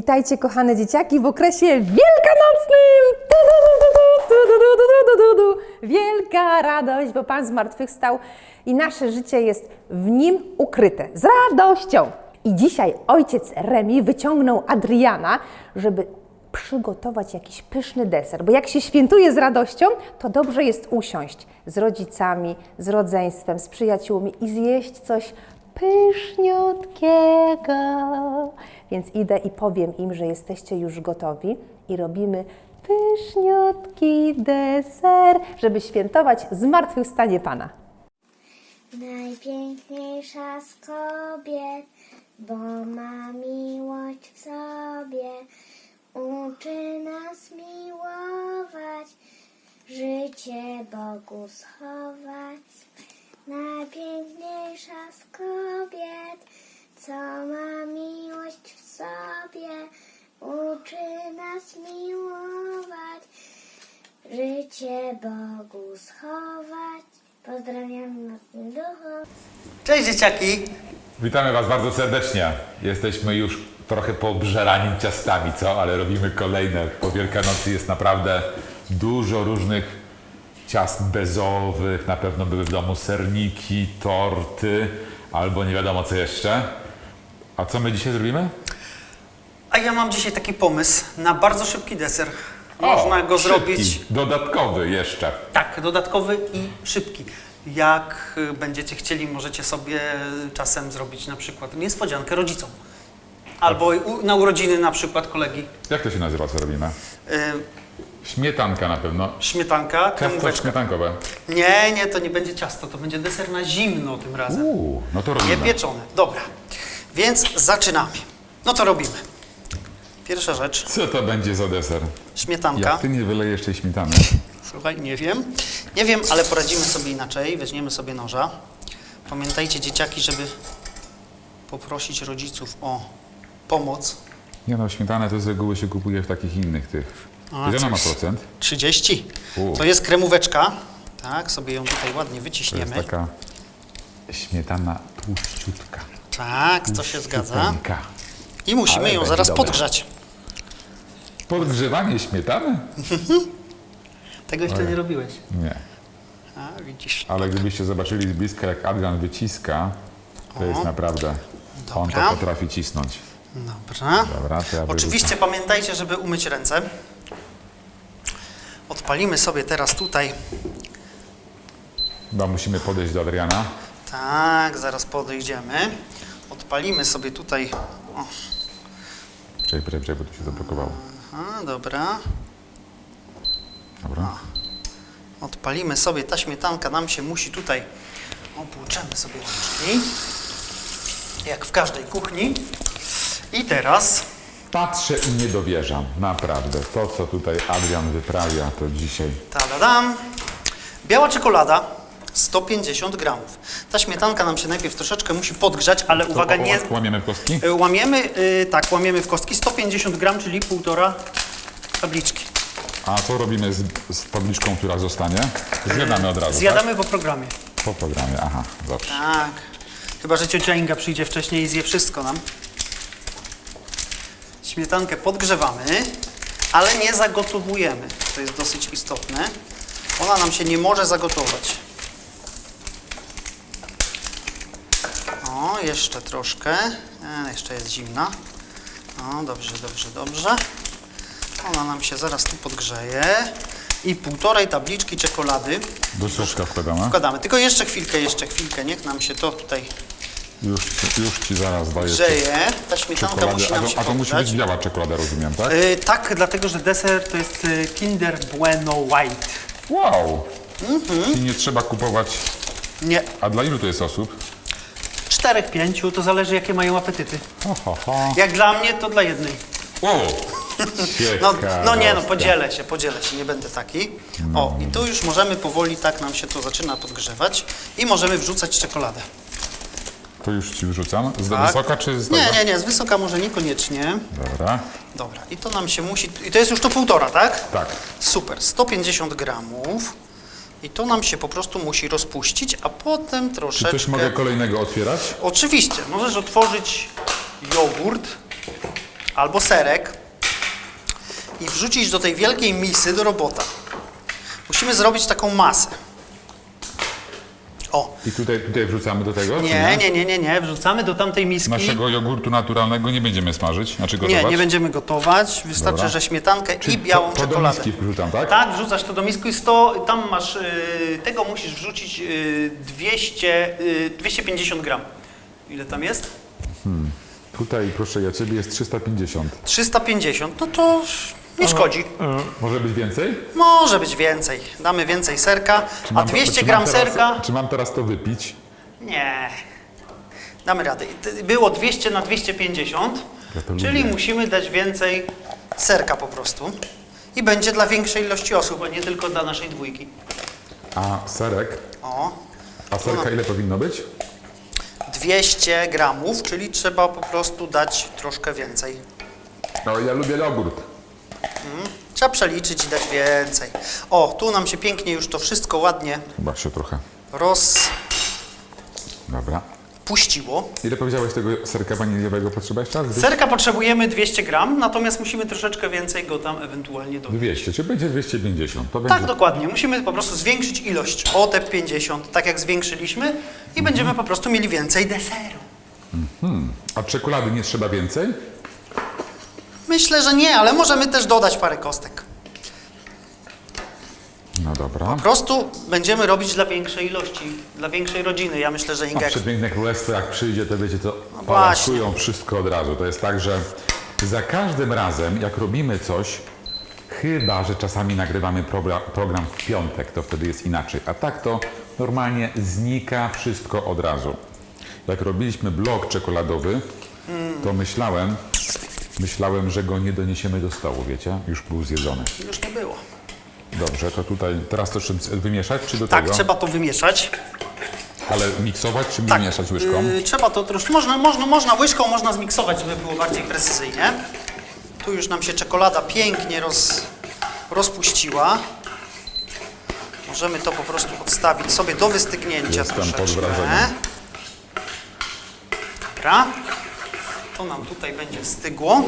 Witajcie kochane dzieciaki w okresie wielkanocnym! Du, du, du, du, du, du, du. Wielka radość, bo Pan zmartwychwstał i nasze życie jest w Nim ukryte. Z radością! I dzisiaj ojciec Remi wyciągnął Adriana, żeby przygotować jakiś pyszny deser, bo jak się świętuje z radością, to dobrze jest usiąść z rodzicami, z rodzeństwem, z przyjaciółmi i zjeść coś pyszniutkiego. Więc idę i powiem im, że jesteście już gotowi i robimy pyszniutki deser, żeby świętować zmartwychwstanie Pana. Najpiękniejsza z kobiet, bo ma miłość w sobie, uczy nas miłować, życie Bogu schować. Najpiękniejsza z kobiet, co ma miłość w sobie, uczy nas miłować, życie Bogu schować. Pozdrawiam mocnym duchu. Cześć dzieciaki! Witamy Was bardzo serdecznie. Jesteśmy już trochę poobżerani ciastami, co? Ale robimy kolejne. Po Wielkanocy jest naprawdę dużo różnych ciast bezowych. Na pewno były w domu serniki, torty, albo nie wiadomo co jeszcze. A co my dzisiaj zrobimy? A ja mam dzisiaj taki pomysł na bardzo szybki deser. O, Można go szybki, zrobić Dodatkowy jeszcze. tak, dodatkowy i szybki. Jak y, będziecie chcieli, możecie sobie czasem zrobić na przykład niespodziankę rodzicom. Albo u, na urodziny na przykład kolegi. Jak to się nazywa, co robimy? Y, Śmietanka na pewno. śmietanka, Ciasto kremóweczka. śmietankowe. Nie, nie, to nie będzie ciasto, to będzie deser na zimno tym razem. Uuu, no to Nie pieczone. Dobra. Więc zaczynamy. No to robimy. Pierwsza rzecz, Co to będzie za deser? śmietanka. Jak ty nie wylejesz tej śmietany? Słuchaj, nie wiem. Nie wiem, ale poradzimy sobie inaczej. Weźmiemy sobie noża. Pamiętajcie, dzieciaki, żeby poprosić rodziców o pomoc. Nie no, śmietanę to z reguły się kupuje w takich innych tych. A, Ile ona ma procent? 30. U. To jest kremóweczka. Tak, sobie ją tutaj ładnie To jest wyciśniemy. taka śmietana tłuściutka. Tak, to się zgadza. I musimy Ale ją będzie zaraz dobra. podgrzać. Podgrzewanie śmietany? Tego jeszcze nie robiłeś. Nie. A, widzisz. Ale gdybyście zobaczyli z bliska, jak Adrian wyciska, to jest naprawdę... On Dobra. to potrafi cisnąć. Dobra. Dobra, to ja Oczywiście pamiętajcie, żeby umyć ręce. Odpalimy sobie teraz tutaj. Chyba musimy podejść do Adriana. Tak, zaraz podejdziemy. Odpalimy sobie tutaj. O, Czekaj, czekaj, czekaj, bo tu się zablokowało. a, dobra. Dobra. Odpalimy sobie. Ta śmietanka nam się musi tutaj. Opłuczemy sobie rączki. Jak w każdej kuchni. I teraz Patrzę i nie dowierzam. Naprawdę. To, co tutaj Adrian wyprawia, to dzisiaj... Tadadam. Biała czekolada 150 gramów. Ta śmietanka nam się najpierw troszeczkę musi podgrzać, ale uwaga, To nie. Łamiemy w kostki? y, Łamiemy, y, tak, łamiemy w kostki 150 gram, czyli półtora tabliczki. A co robimy z, z tabliczką, która zostanie? Zjadamy od razu, Zjadamy po programie. tak? Po programie, aha, dobrze. Tak. Chyba, że ciocia Inga przyjdzie wcześniej i zje wszystko nam. Śmietankę podgrzewamy, ale nie zagotowujemy. To jest dosyć istotne. Ona nam się nie może zagotować. Jeszcze troszkę. E, jeszcze jest zimna. O, dobrze, dobrze, dobrze. Ona nam się zaraz tu podgrzeje. I półtorej tabliczki czekolady Do środka wkładamy. Wkładamy. Tylko jeszcze chwilkę, jeszcze chwilkę. Niech nam się to tutaj Już, ci- już ci zaraz daję grzeje. Ta śmietanka czekoladę. musi A nam to, się a to musi być biała czekolada, rozumiem, tak? Yy, tak, dlatego że deser to jest y, Kinder Bueno White. Wow! Mhm. Czyli nie trzeba kupować... Nie, A dla ilu to jest osób? Czterech, pięciu, to zależy jakie mają apetyty. Ho, ho, ho. Jak dla mnie, to dla jednej. Wow! No, no nie, no podzielę się, podzielę się, nie będę taki. O, i tu już możemy powoli, tak nam się to zaczyna podgrzewać i możemy wrzucać czekoladę. To już ci wrzucam. Z Tak. wysoka czy z tego? Nie, nie, nie, z wysoka może niekoniecznie. Dobra. Dobra, i to nam się musi, i to jest już to półtora, tak? Tak. Super, 150 gramów. I to nam się po prostu musi rozpuścić, a potem Czy troszeczkę... coś mogę kolejnego otwierać? Oczywiście, możesz otworzyć jogurt albo serek i wrzucić do tej wielkiej misy do robota. Musimy zrobić taką masę. O, I tutaj, tutaj wrzucamy do tego? nie, nie, nie, nie, nie, wrzucamy do tamtej miski. Naszego jogurtu naturalnego nie będziemy smażyć, znaczy gotować? Nie, nie będziemy gotować. Wystarczy, Dobra. że śmietankę Czyli i białą to, to do czekoladę. miski wrzucam, tak? Tak, wrzucasz to do miski i 100, tam masz, y, tego musisz wrzucić y, 200, y, 250 gram. Ile tam jest? Tutaj, proszę ja ciebie, jest 350. 350, no to nie szkodzi. Może być więcej? Może być więcej. Damy więcej serka, Czy a mam- 200 czy gram mam teraz, serka? Czy mam teraz to wypić? Nie. Damy radę. Było 200 na 250, Ja to czyli musimy dać więcej serka po prostu. I będzie dla większej ilości osób, a nie tylko dla naszej dwójki. A serek? O, A serka ile powinno być? 200 gramów, czyli trzeba po prostu dać troszkę więcej. No, ja lubię jogurt. Trzeba przeliczyć i dać więcej. O, tu nam się pięknie już to wszystko ładnie Chyba się trochę. rozpuściło. Dobra. Ile powiedziałeś tego serka waniliowego potrzeba jeszcze raz? Serka potrzebujemy 200 gram, natomiast musimy troszeczkę więcej go tam ewentualnie dodać. 200, czy będzie 250? To Tak, będzie... dokładnie. Musimy po prostu zwiększyć ilość o te 50, tak jak zwiększyliśmy Mhm. i będziemy po prostu mieli więcej deseru. A czekolady nie trzeba więcej? Myślę, że nie, ale możemy też dodać parę kostek. No dobra. Po prostu będziemy robić dla większej ilości, dla większej rodziny. Ja myślę, że A Inga... przepiękne królestwo, jak przyjdzie, to wiecie, to No palaszują wszystko od razu. To jest tak, że za każdym razem, jak robimy coś, chyba, że czasami nagrywamy program, program w piątek, to wtedy jest inaczej. A tak to normalnie znika wszystko od razu. Jak robiliśmy blok czekoladowy, to myślałem, myślałem, że go nie doniesiemy do stołu, wiecie? Już był zjedzony. Już nie było. Dobrze, to tutaj teraz to jeszcze wymieszać, czy do Tak, tego? trzeba to wymieszać. Ale miksować, czy Tak. mieszać łyżką? Yy, trzeba to troszkę, można, można, można łyżką, można zmiksować, żeby było bardziej precyzyjnie. Tu już nam się czekolada pięknie roz, rozpuściła. Możemy to po prostu odstawić sobie do wystygnięcia Jestem pod troszeczkę. wrażeniem. Dobra. To nam tutaj będzie stygło.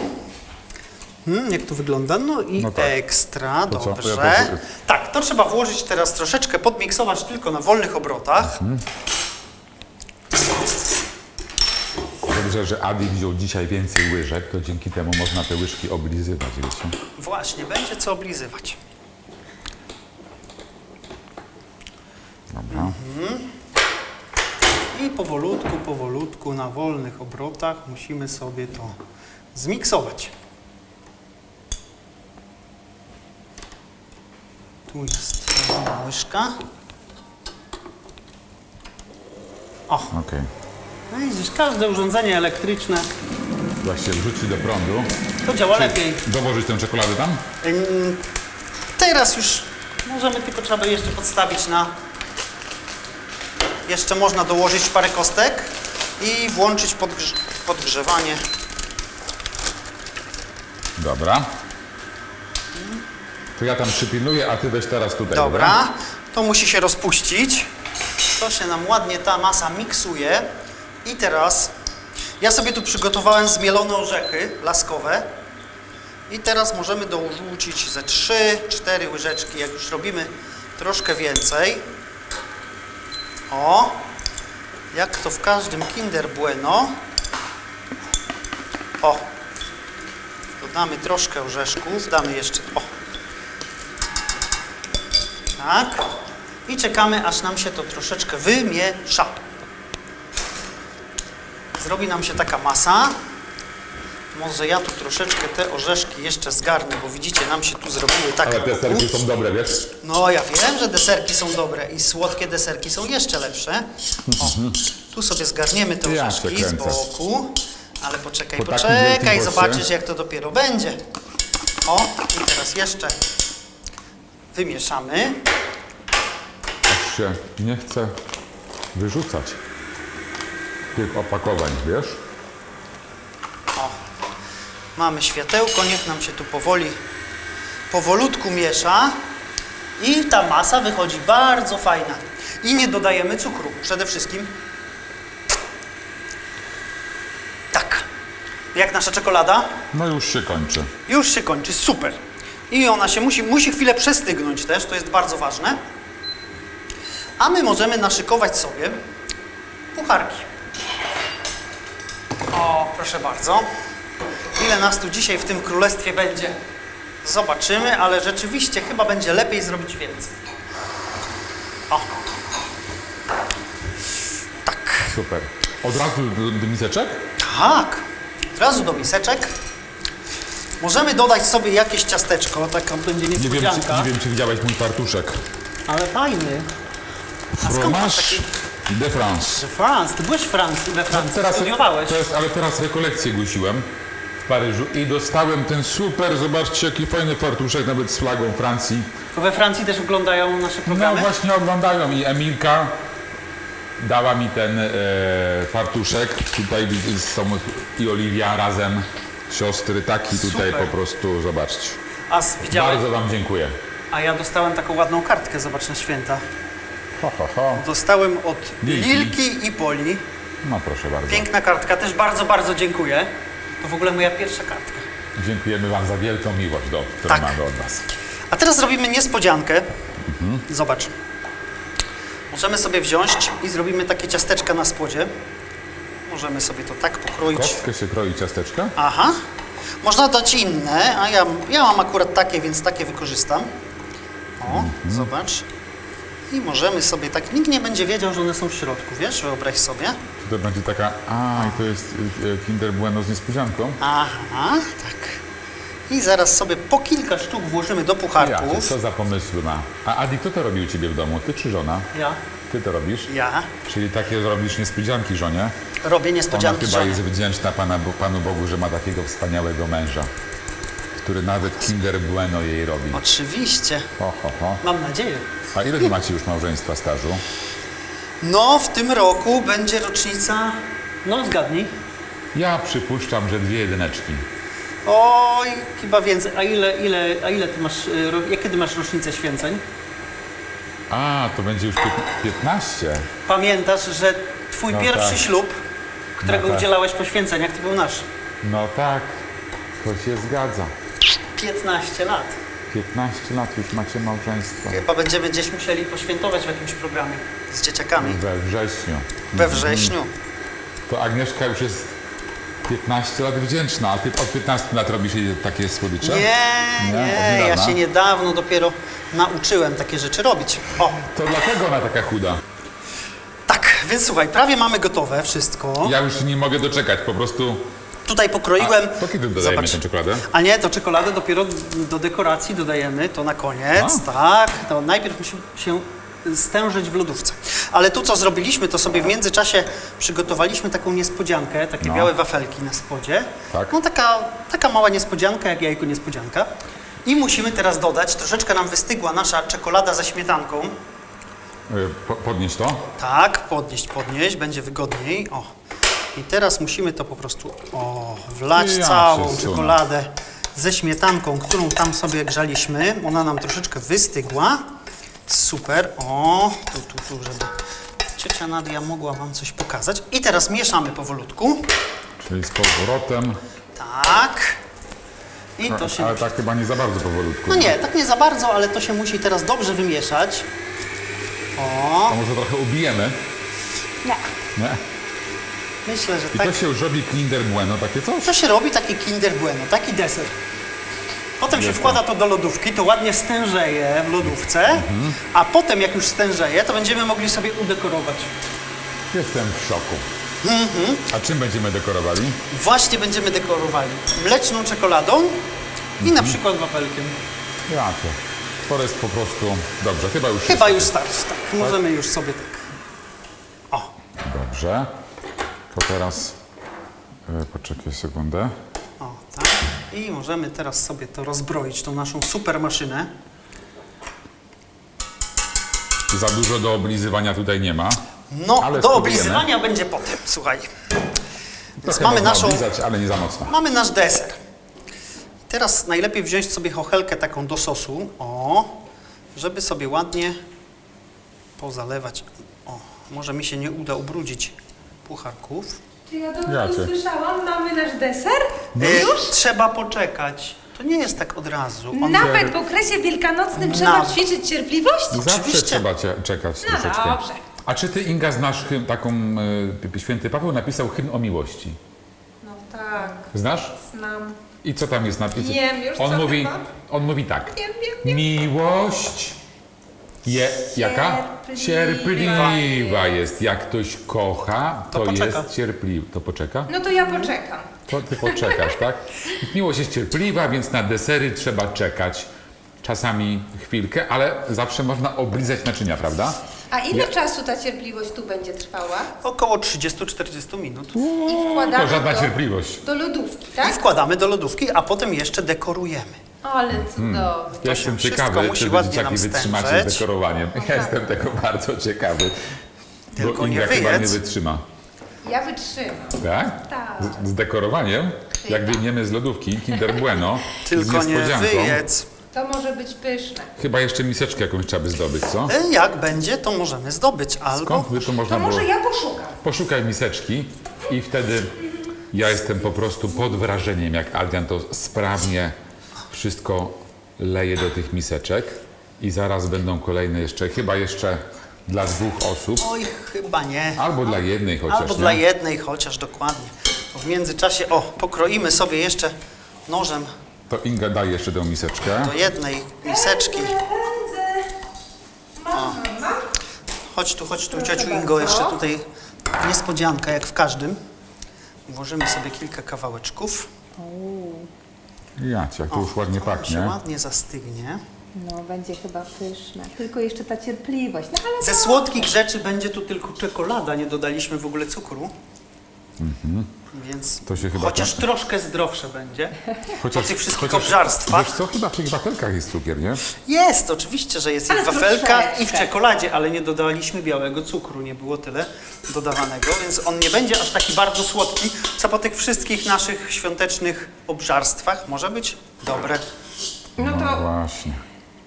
Hmm, jak to wygląda? No i No tak. ekstra, To dobrze. Ja Tak, to trzeba włożyć teraz troszeczkę, podmiksować tylko na wolnych obrotach. Dobrze, że Adi wziął dzisiaj więcej łyżek, to dzięki temu można te łyżki oblizywać, wiecie? Właśnie, będzie co oblizywać. Dobra. I powolutku, powolutku, na wolnych obrotach musimy sobie to zmiksować. Tu jest łyżka. O, Okej. no widzisz, każde urządzenie elektryczne Jak się wrzuci do prądu, to działa lepiej. dołożyć tę czekoladę tam? Ym, Teraz już możemy, tylko trzeba jeszcze podstawić na... Jeszcze można dołożyć parę kostek i włączyć podgrz podgrzewanie. Dobra. To ja tam przypilnuję, a ty weź teraz tutaj, Dobra, to musi się rozpuścić. To się nam ładnie ta masa miksuje. I teraz ja sobie tu przygotowałem zmielone orzechy laskowe. I teraz możemy dorzucić ze 3-4 łyżeczki, jak już robimy troszkę więcej. O, jak to w każdym Kinder Bueno. O, dodamy troszkę orzeszków, damy jeszcze, o, tak. I czekamy, aż nam się to troszeczkę wymiesza. Zrobi nam się taka masa. Może ja tu troszeczkę te orzeszki jeszcze zgarnę, bo widzicie, nam się tu zrobiły takie Ale te wokół. serki są dobre, wiesz? No ja wiem, że deserki są dobre i słodkie deserki są jeszcze lepsze. O, tu sobie zgarniemy te Ja orzeszki z kręcę. boku. Ale poczekaj, Po takim wielkim poczekaj, goście. zobaczysz jak to dopiero będzie. O, i teraz jeszcze wymieszamy. Aż się nie chce wyrzucać tych opakowań, wiesz? Mamy światełko, niech nam się tu powoli, powolutku miesza i ta masa wychodzi bardzo fajna. I nie dodajemy cukru przede wszystkim. Tak. Jak nasza czekolada? No już się kończy. Już się kończy, super. I ona się musi, musi chwilę przestygnąć też, to jest bardzo ważne. A my możemy naszykować sobie pucharki. O, proszę bardzo. Ile nas tu dzisiaj w tym królestwie będzie? Zobaczymy, ale rzeczywiście chyba będzie lepiej zrobić więcej. O. Tak. Super. Od razu do, do miseczek? Tak. Od razu do miseczek. Możemy dodać sobie jakieś ciasteczko, taka będzie Nie wiem, czy, nie wiem, czy widziałeś mój fartuszek. Ale fajny. skąd masz Fromage taki- de France. France, ty byłeś w Francji, we Francji, studiowałeś. to jest, ale teraz rekolekcję głosiłem Paryżu i dostałem ten super, zobaczcie jaki fajny fartuszek, nawet z flagą Francji. We Francji też oglądają nasze No programy? właśnie oglądają i Emilka dała mi ten e, fartuszek. Tutaj są i Oliwia razem, siostry, taki tutaj Super. po prostu, zobaczcie. A widziałeś? Bardzo Wam dziękuję. A ja dostałem taką ładną kartkę, zobacz na święta. Ho, ho, ho. Dostałem od Lilki. Lilki i Poli. No proszę bardzo. Piękna kartka, też bardzo, bardzo dziękuję. To w ogóle moja pierwsza kartka. Dziękujemy Wam za wielką miłość, do, którą Tak. mamy od Was. A teraz zrobimy niespodziankę. Zobacz. Możemy sobie wziąć i zrobimy takie ciasteczka na spodzie. Możemy sobie to tak pokroić. Kostkę się kroi ciasteczka? Aha. Można dać inne, a ja, ja mam akurat takie, więc takie wykorzystam. O, zobacz. I możemy sobie tak, nikt nie będzie wiedział, że one są w środku, wiesz, wyobraź sobie. To będzie taka, a i to jest y, y, Kinder Bueno z niespodzianką. Aha, tak. I zaraz sobie po kilka sztuk włożymy do Ja, pucharków. co za pomysły ma. A Adi, kto to robi u Ciebie w domu? Ty czy żona? Ja, Ty to robisz? ja Czyli takie robisz niespodzianki żonie? robię Ona niespodzianki chyba żonie. jest wdzięczna Pana, Bo- Panu Bogu, że ma takiego wspaniałego męża, który nawet Kinder Bueno jej robi. Oczywiście, Ho, ho, ho. mam nadzieję. A ile Wy macie już małżeństwa stażu? No, w tym roku będzie rocznica. No, zgadnij. Ja przypuszczam, że dwie jedyneczki. Oj, chyba więcej. A ile, ile, a ile ty masz, y, ro- jak kiedy masz rocznicę święceń? A, to będzie już pięt- 15. Pamiętasz, że twój No pierwszy tak. ślub, którego No tak. udzielałeś poświęceniach, to był nasz. No tak, to się zgadza. 15 lat. 15 lat już macie małżeństwo. Chyba będziemy gdzieś musieli poświętować w jakimś programie z dzieciakami We wrześniu. we wrześniu. To Agnieszka już jest 15 lat wdzięczna, a ty od 15 lat robisz jej takie słodycze? Nie, Nie? nie, ja się niedawno dopiero nauczyłem takie rzeczy robić. O, To dlatego ona taka chuda. tak, więc słuchaj, prawie mamy gotowe wszystko. Ja już nie mogę doczekać, po prostu... Tutaj pokroiłem. To kiedy dodajemy tę czekoladę? A nie, to czekoladę dopiero do dekoracji dodajemy, to na koniec, tak. To najpierw musi się stężyć w lodówce. Ale tu co zrobiliśmy, to sobie w międzyczasie przygotowaliśmy taką niespodziankę, takie No. białe wafelki na spodzie. Tak. No taka, taka mała niespodzianka, jak jajko niespodzianka. I musimy teraz dodać, troszeczkę nam wystygła nasza czekolada ze śmietanką. Y, Po, podnieś to. Tak, podnieść, podnieść, będzie wygodniej. O. I teraz musimy to po prostu o, wlać Ja całą czekoladę ze śmietanką, którą tam sobie grzaliśmy. Ona nam troszeczkę wystygła. Super. O, tu, tu, tu, żeby ciocia Nadia mogła Wam coś pokazać. I teraz mieszamy powolutku. Czyli z powrotem. Tak. I to się... Ale tak chyba nie za bardzo powolutku. No nie, tak nie za bardzo, ale to się musi teraz dobrze wymieszać. O, To może trochę ubijemy. Nie. Nie? Myślę, że I tak. to się już robi Kinder Bueno, takie coś? To się robi taki Kinder Bueno, taki deser. Potem się wkłada to do lodówki, to ładnie stężeje w lodówce, a potem jak już stężeje, to będziemy mogli sobie udekorować. Jestem w szoku. Mhm. A czym będziemy dekorowali? Właśnie będziemy dekorowali mleczną czekoladą i na przykład wafelkiem. Ja to. To jest po prostu... Dobrze, chyba już Chyba jest. już starczy, tak. Możemy już sobie tak. O, Dobrze. To teraz... y, Poczekaj sekundę. o, tak. I możemy teraz sobie to rozbroić, tą naszą super maszynę. Za dużo do oblizywania tutaj nie ma. No, Ale do spróbujemy. oblizywania będzie potem, słuchaj. Więc mamy naszą... oblizać, ale nie za mocno. Mamy nasz deser. Teraz najlepiej wziąć sobie chochelkę taką do sosu, o, żeby sobie ładnie pozalewać. O, może mi się nie uda ubrudzić pucharków. Czy ja dobrze usłyszałam? Mamy nasz deser? E, trzeba poczekać. To nie jest tak od razu. On... Nawet w okresie wielkanocnym trzeba Nawet. ćwiczyć cierpliwość? Zawsze Oczywiście. trzeba cie, czekać No troszeczkę. dobrze. A czy ty, Inga, znasz hymn, taką, y, święty Paweł napisał hymn o miłości. No tak, Znasz? znam. I co tam jest napisane? Wiem już, on co mówi, chyba. on mówi tak. Wiem, wiem, Miłość je, jaka? Cierpliwa. Cierpliwa jest. Jak ktoś kocha, To to, poczeka. jest cierpliwy. To poczeka? No to ja poczekam. To ty poczekasz, tak? Miłość jest cierpliwa, więc na desery trzeba czekać. Czasami chwilkę, ale zawsze można oblizać naczynia, prawda? A ile czasu ta cierpliwość tu będzie trwała? Około 30-40 minut. I wkładamy To żadna to cierpliwość. do lodówki, I tak? wkładamy do lodówki, a potem jeszcze dekorujemy. Ale cudownie. Ja jestem wszystko ciekawy, musi czy wy ładnie dzieciaki nam wytrzymacie stężeć. z dekorowaniem. Ja jestem tego bardzo ciekawy. Tylko bo nie Inga chyba nie wytrzyma. Ja wytrzymam. Tak? Tak. Z, z dekorowaniem, jak wyjmiemy z lodówki Kinder Bueno Tylko z nie niespodzianką. wyjedz. To może być pyszne. Chyba jeszcze miseczkę jakąś trzeba by zdobyć, co? E, Jak będzie, to możemy zdobyć albo... Skąd by to można To było? może ja poszukam. Poszukaj miseczki i wtedy ja jestem po prostu pod wrażeniem, jak Adrian to sprawnie wszystko leje do tych miseczek i zaraz będą kolejne jeszcze, chyba jeszcze dla dwóch osób, Oj, chyba nie. albo dla jednej chociaż, Albo nie? dla jednej chociaż, dokładnie. Bo w międzyczasie, o, pokroimy sobie jeszcze nożem To Inga daj jeszcze tę miseczkę. do jednej miseczki. Chodź tu, chodź tu, ciociu Ingo, jeszcze tutaj niespodzianka, jak w każdym. Włożymy sobie kilka kawałeczków. Ja cię, jak to już ładnie To nam się pachnie. ładnie zastygnie. No, będzie chyba pyszne. Tylko jeszcze ta cierpliwość. No ale Ze słodkich rzeczy będzie tu tylko czekolada, nie dodaliśmy w ogóle cukru. Więc. To się chyba chociaż tak- troszkę zdrowsze będzie. po tych wszystkich obżarstwach. Wiesz co, chyba w tych wafelsach jest cukier, nie? Jest, oczywiście, że jest i Ale w wafelkach, i w czekoladzie, ale nie dodaliśmy białego cukru, nie było tyle dodawanego, więc on nie będzie aż taki bardzo słodki, co po tych wszystkich naszych świątecznych obżarstwach może być dobre. No No to właśnie.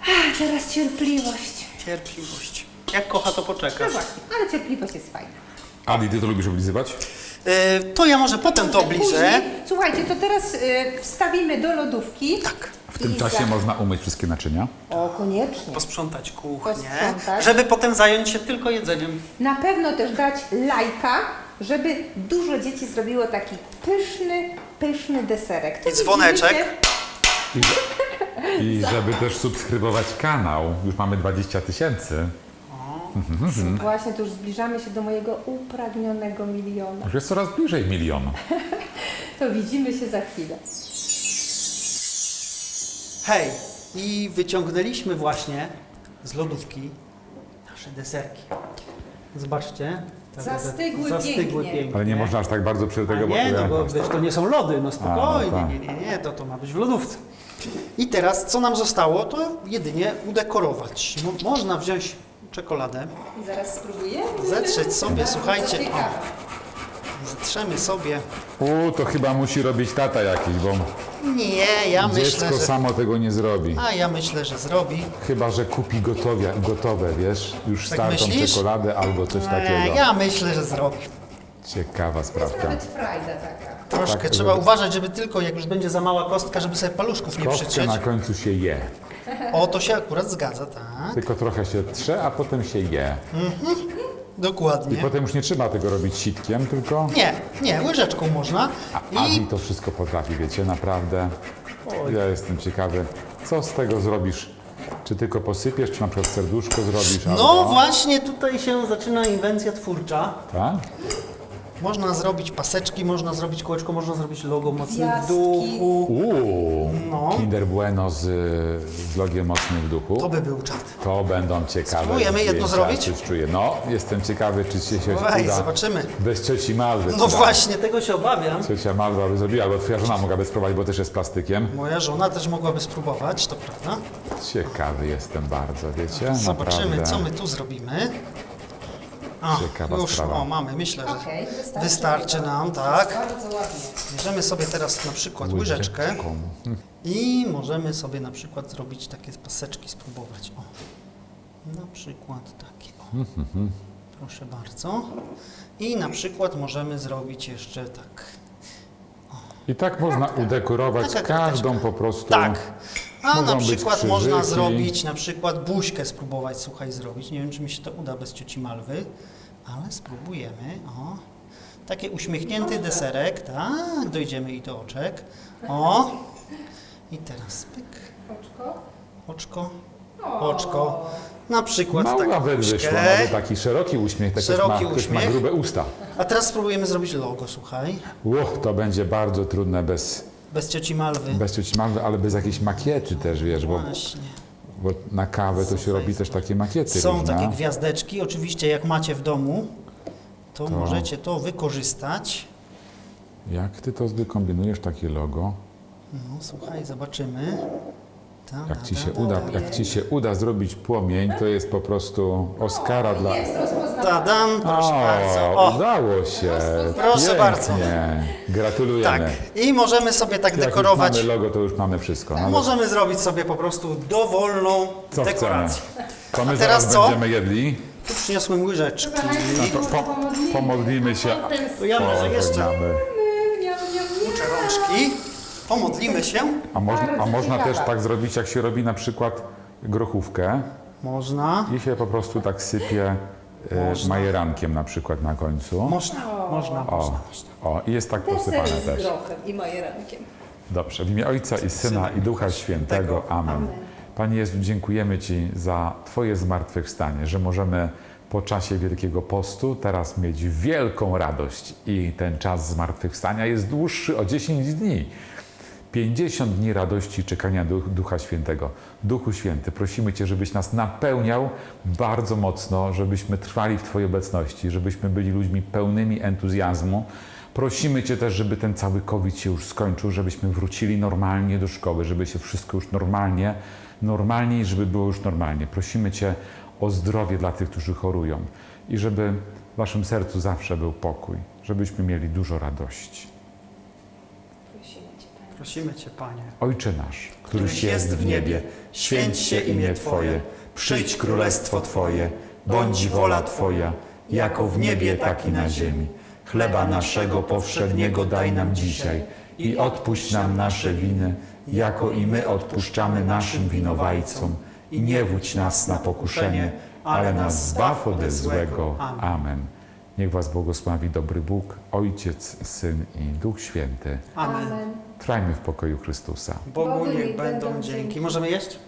a, teraz cierpliwość. Cierpliwość. Jak kocha, to poczeka. No właśnie, ale cierpliwość jest fajna. Adi, ty to lubisz oblizywać? Y, to ja może potem to obliżę. Później, słuchajcie, to teraz y, wstawimy do lodówki. Tak. W tym I czasie za- można umyć wszystkie naczynia. O, koniecznie. Posprzątać kuchnię, Posprzątać. żeby potem zająć się tylko jedzeniem. Na pewno też dać lajka, żeby dużo dzieci zrobiło taki pyszny, pyszny deserek. Tu I dzwoneczek. widzicie? I żeby też subskrybować kanał. Już mamy 20 tysięcy. Właśnie, to już zbliżamy się do mojego upragnionego miliona. Już jest coraz bliżej milionu. To widzimy się za chwilę. Hej, i wyciągnęliśmy właśnie z lodówki nasze deserki. Zobaczcie. Zastygły Zastygły pięknie. pięknie. Ale nie można aż tak bardzo przy A tego, nie, no bo wiesz, to nie są lody, no spokojnie, tak. nie, nie, nie, to, to ma być w lodówce. I teraz, co nam zostało, to jedynie udekorować. Mo- można wziąć czekoladę, Zaraz spróbuję. zetrzeć sobie, słuchajcie, o, zetrzemy sobie. U, to chyba musi robić tata jakiś, bo Nie, ja myślę, dziecko że... samo tego nie zrobi. A ja myślę, że zrobi. Chyba, że kupi gotowia, gotowe, wiesz, już Tak startą myślisz? czekoladę albo coś E, takiego. ja myślę, że zrobi. Ciekawa sprawka. Nawet frajda taka. Troszkę Tak, trzeba żeby- uważać, żeby tylko, jak już będzie za mała kostka, żeby sobie paluszków nie przytrzeć. na końcu się je. O, to się akurat zgadza, tak. Tylko trochę się trze, a potem się je. I Dokładnie. potem już nie trzeba tego robić sitkiem, tylko... Nie, nie, łyżeczką można. A Adi I to wszystko potrafi, wiecie, naprawdę. Ja jestem ciekawy, co z tego zrobisz? Czy tylko posypiesz, czy na przykład serduszko zrobisz? no albo... właśnie tutaj się zaczyna inwencja twórcza. Tak? Można zrobić paseczki, można zrobić kółeczko, można zrobić logo mocny w Gwiazdki. duchu. Uuu, No. Kinder Bueno z, z logiem mocnym w duchu. To by był czad. To będą ciekawe Spróbujemy jedno zdjęcia, zrobić? Coś czuję. No, jestem ciekawy, czy ci się Słuchaj, uda. zobaczymy. Bez cioci Malwy. No właśnie, tego się obawiam. Ciocia Malwa by zrobiła, albo twoja żona mogłaby spróbować, bo też jest plastykiem. Moja żona też mogłaby spróbować, to prawda. Ciekawy jestem bardzo, wiecie? Zobaczymy, Naprawdę. co my tu zrobimy. O, Ciekawa już, sprawa. o, mamy, myślę, że Okej, wystarczy. wystarczy nam, tak. Bardzo ładnie. Bierzemy sobie teraz na przykład łyżeczkę Łyżeczką. i możemy sobie na przykład zrobić takie paseczki, spróbować. O, na przykład takie. O. Proszę bardzo. I na przykład możemy zrobić jeszcze tak. I tak można udekorować Taka każdą karteczka. po prostu. Tak. A Mogą na być przykład można zrobić, na przykład buźkę spróbować, słuchaj, zrobić. Nie wiem, czy mi się to uda bez cioci Malwy, ale spróbujemy. O. Taki uśmiechnięty deserek, tak, dojdziemy i do oczek. O. I teraz pyk. Oczko. Oczko. Oczko. Na przykład Mało taką buźkę. nawet taki szeroki uśmiech, tak ktoś ma, Szeroki ktoś ma uśmiech. grube usta. A teraz spróbujemy zrobić logo, słuchaj. Uch, to będzie bardzo trudne bez, Bez cioci Malwy. bez cioci Malwy, ale bez jakiejś makiety też, wiesz, bo, Właśnie. bo na kawę to się robi też takie makiety Są różne. takie gwiazdeczki, oczywiście jak macie w domu, to, możecie to wykorzystać. Jak ty to wykombinujesz, takie logo? No słuchaj, zobaczymy. Ta, Jak ci da, się da, uda, da. jak ci się uda zrobić płomień, to jest po prostu Oscara dla... Tadam, proszę bardzo. O, udało się. Proszę Pięknie. bardzo. Gratulujemy. tak. I możemy sobie tak Jak dekorować. mamy logo, to już mamy wszystko. No, Możemy zrobić sobie po prostu dowolną co chcemy? dekorację. To my A teraz zaraz co? będziemy jedli. Tu przyniosłem łyżeczki. To po, pomodlimy się. To ja może jeszcze Pożegnamy. uczę rączki. Pomodlimy się. A, można, a można też tak zrobić, jak się robi na przykład grochówkę Można. i się po prostu tak sypie e, majerankiem na przykład na końcu. Można, można, O, można. o, i jest tak posypane Deser z też. grochem i majerankiem. Dobrze, w imię Ojca i Syna i Ducha Świętego. Amen. Panie Jezu, dziękujemy Ci za Twoje zmartwychwstanie, że możemy po czasie Wielkiego Postu teraz mieć wielką radość i ten czas zmartwychwstania jest dłuższy o 10 dni. 50 dni radości czekania Duch, Ducha Świętego. Duchu Święty, prosimy Cię, żebyś nas napełniał bardzo mocno, żebyśmy trwali w Twojej obecności, żebyśmy byli ludźmi pełnymi entuzjazmu. Prosimy Cię też, żeby ten cały COVID się już skończył, żebyśmy wrócili normalnie do szkoły, żeby się wszystko już normalnie, normalnie i żeby było już normalnie. Prosimy Cię o zdrowie dla tych, którzy chorują i żeby w Waszym sercu zawsze był pokój, żebyśmy mieli dużo radości. Prosimy Cię, Panie. Ojcze nasz, któryś jest w niebie, święć się imię Twoje, przyjdź królestwo Twoje, bądź wola Twoja, jako w niebie, tak i na ziemi. Chleba naszego powszedniego daj nam dzisiaj i odpuść nam nasze winy, jako i my odpuszczamy naszym winowajcom. I nie wódź nas na pokuszenie, ale nas zbaw ode złego. Amen. Niech Was błogosławi dobry Bóg, Ojciec, Syn i Duch Święty. Amen. Trwajmy w pokoju Chrystusa. Bogu niech będą dzięki. Możemy jeść?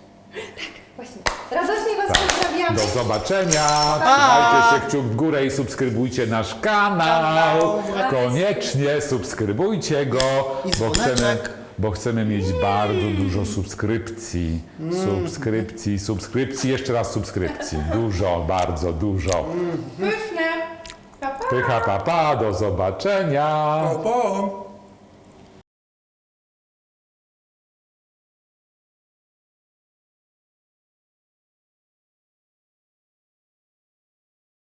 Właśnie. Radośnie Was pozdrawiamy. Do zobaczenia! Trzymajcie się kciuk w górę i subskrybujcie nasz kanał. Koniecznie subskrybujcie go, I bo chcemy, dzwoneczek. bo chcemy mieć bardzo dużo subskrypcji. Subskrypcji, subskrypcji, jeszcze raz subskrypcji. Dużo, bardzo dużo. Pyszne. Pa, pa. Pycha papa, do zobaczenia! po.